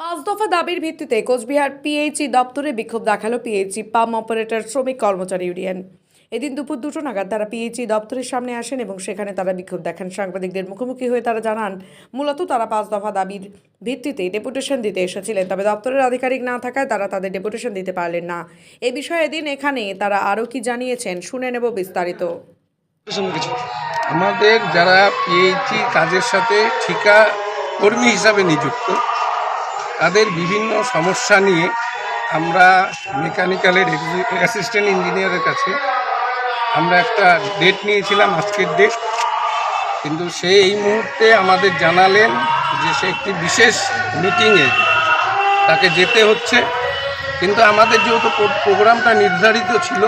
পাঁচ দফা দাবির ভিত্তিতে কোচবিহার পিএইচই দপ্তরে বিক্ষোভ দেখাল পিএইচই পাম অপারেটর, শ্রমিক কর্মচারী ইউনিয়ন। এদিন দুপুর দুটো নাগাদ তারা পিএইচই দপ্তরের সামনে আসেন এবং সেখানে তারা বিক্ষোভ দেখান। সাংবাদিকদের মুখোমুখি হয়ে তারা জানান, মূলত তারা পাঁচ দফা দাবির ভিত্তিতে ডেপুটেশন দিতে এসেছিলেন, তবে দপ্তরের আধিকারিক না থাকায় তারা তাদের ডেপুটেশন দিতে পারলেন না। এ বিষয়ে এদিন এখানে তারা আরও কি জানিয়েছেন, শুনে নেব বিস্তারিত। আমাদের যারা পিএইচি কাজের সাথে ঠিকা কর্মী হিসাবে নিযুক্ত তাদের বিভিন্ন সমস্যা নিয়ে আমরা মেকানিক্যালের অ্যাসিস্ট্যান্ট ইঞ্জিনিয়ারের কাছে আমরা একটা ডেট নিয়েছিলাম, আজকের ডেট। কিন্তু সে এই মুহূর্তে আমাদের জানালেন যে সে একটি বিশেষ মিটিংয়ে তাকে যেতে হচ্ছে। কিন্তু আমাদের যেহেতু প্রোগ্রামটা নির্ধারিত ছিল,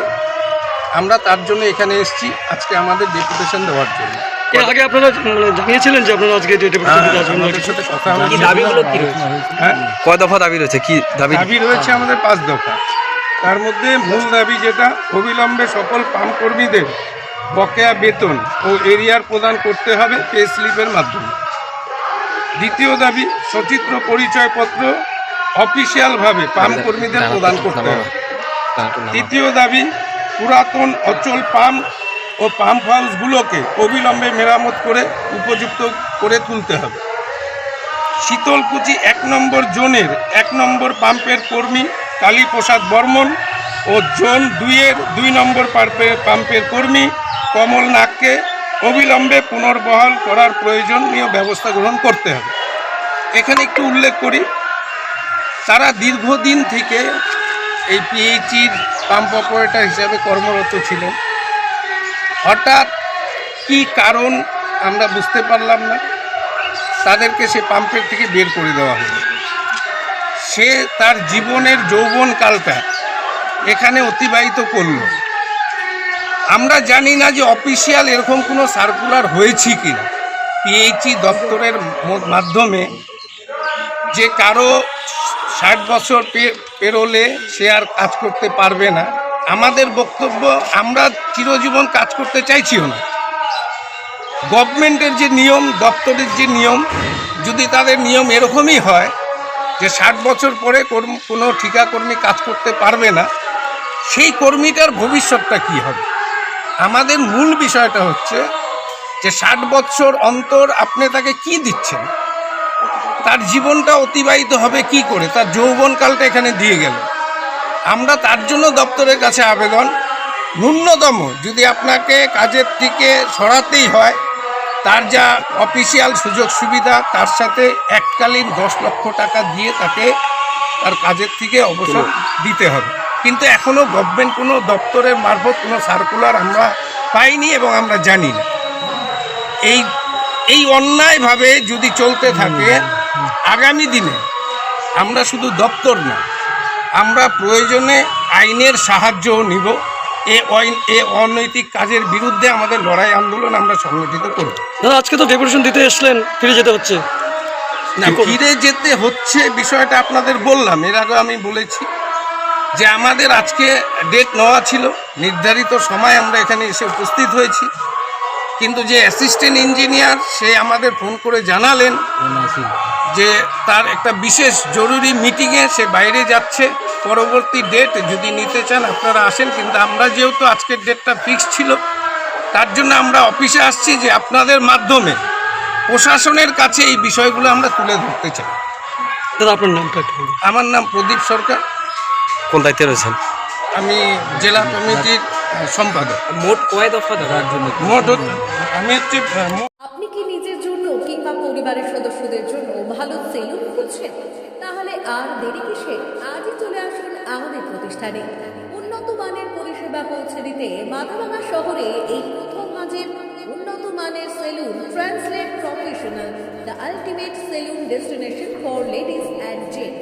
আমরা তার জন্য এখানে এসেছি আজকে আমাদের ডেপুটেশন দেওয়ার জন্য। এর আগে আপনারা মানে জানিয়েছিলেন যে আপনারা আজকে যে ডেপুটেশন দিতে আসবেন আমাদের সাথে কথা কি দাবিগুলো কি রয়েছে? হ্যাঁ? কয় দফা দাবি রয়েছে? কি দাবি? দাবি রয়েছে আমাদের পাঁচ দফা। তার মধ্যে মূল দাবি যেটা অবিলম্বে সকল পাম্প কর্মীদের বকেয়া বেতন ও এরিয়ার প্রদান করতে হবে পে স্লিপের মাধ্যমে। দ্বিতীয় দাবি সচিত্র পরিচয়পত্র অফিসিয়ালভাবে পাম্প কর্মীদের প্রদান করতে হবে। তৃতীয় দাবি পুরাতন অচল পাম্প ও পাম্প হাউসগুলোকে অবিলম্বে মেরামত করে উপযুক্ত করে তুলতে হবে। শীতলকুচি এক নম্বর জোনের এক নম্বর পাম্পের কর্মী কালীপ্রসাদ বর্মন ও জোন দুইয়ের দুই নম্বর পাম্পের পাম্পের কর্মী কমল নাগকে অবিলম্বে পুনর্বহাল করার প্রয়োজনীয় ব্যবস্থা গ্রহণ করতে হবে। এখানে একটু উল্লেখ করি, তারা দীর্ঘদিন থেকে এই পিএইচির পাম্প অপারেটর হিসাবে কর্মরত ছিলেন। হঠাৎ কি কারণ আমরা বুঝতে পারলাম না। তাদেরকে সে পাম্পের থেকে বের করে দেওয়া হলো। সে তার জীবনের যৌবনকালটা এখানে অতিবাহিত করল। আমরা জানি না যে অফিসিয়াল এরকম কোনো সার্কুলার হয়েছে কি না দপ্তরের মাধ্যমে যে কারও ষাট বছর পেরোলে সে আর কাজ করতে পারবে না। আমাদের বক্তব্য, আমরা চিরজীবন কাজ করতে চাইছিও না। গভর্নমেন্টের যে নিয়ম, দপ্তরের যে নিয়ম, যদি তাদের নিয়ম এরকমই হয় যে ষাট বছর পরে কোনো ঠিকাকর্মী কাজ করতে পারবে না, সেই কর্মীটার ভবিষ্যৎটা কি হবে? আমাদের মূল বিষয়টা হচ্ছে যে ষাট বছর অন্তর আপনি তাকে কি দিচ্ছেন? তার জীবনটা অতিবাহিত হবে কি করে? তার যৌবনকালটা এখানে দিয়ে গেল। আমরা তার জন্য দপ্তরের কাছে আবেদন। ন্যূনতম যদি আপনাকে কাজের থেকে সরাতেই হয় তার যা অফিসিয়াল সুযোগ সুবিধা তার সাথে এককালীন দশ লক্ষ টাকা দিয়ে তাকে তার কাজের থেকে অবসর দিতে হবে। কিন্তু এখনও গভর্নমেন্ট কোনো দপ্তরের মারফত কোনো সার্কুলার আমরা পাইনি এবং আমরা জানি না। এই এই অন্যায়ভাবে যদি চলতে থাকে আগামী দিনে আমরা শুধু দপ্তর না আমরা প্রয়োজনে আইনের সাহায্যও নিব। এ এ অনৈতিক কাজের বিরুদ্ধে আমাদের লড়াই আন্দোলন আমরা সংগঠিত করব। দাদা আজকে তো ডেপুটেশন দিতে এসলেন ফিরে যেতে হচ্ছে। না ফিরে যেতে হচ্ছে বিষয়টা আপনাদের বললাম এর আগে আমি বলেছি যে আমাদের আজকে ডেট নেওয়া ছিল নির্ধারিত সময় আমরা এখানে এসে উপস্থিত হয়েছি। কিন্তু যে অ্যাসিস্ট্যান্ট ইঞ্জিনিয়ার সে আমাদের ফোন করে জানালেন যে তার একটা বিশেষ জরুরি মিটিংয়ে সে বাইরে যাচ্ছে। পরবর্তী ডেট যদি নিতে চান আপনারা আসেন। কিন্তু আমরা যেহেতু আজকের ডেটটা ফিক্স ছিল তার জন্য আমরা অফিসে আসছি যে আপনাদের মাধ্যমে প্রশাসনের কাছে এই বিষয়গুলো আমরা তুলে ধরতে চাই। দাদা আপনার নামটা আমার নাম প্রদীপ সরকার। কোন দায়িত্বে রয়েছেন? আমি জেলা কমিটির সম্পাদক। মোট কয় দফা দেওয়ার জন্য মোট আমি হচ্ছে আপনি কি নিজের জন্য কিংবা পরিবারের সদস্যদের জন্য ভালো সেলুন খুঁজছেন? তাহলে আর দেরি কিসে? আজই চলে আসুন আমাদের প্রতিষ্ঠানে। উন্নত মানের পরিষেবা পৌঁছে দিতে মাথাভাঙা শহরে এই প্রথম মাঝের উন্নত মানের salon translate professional the ultimate salon destination for ladies and gents.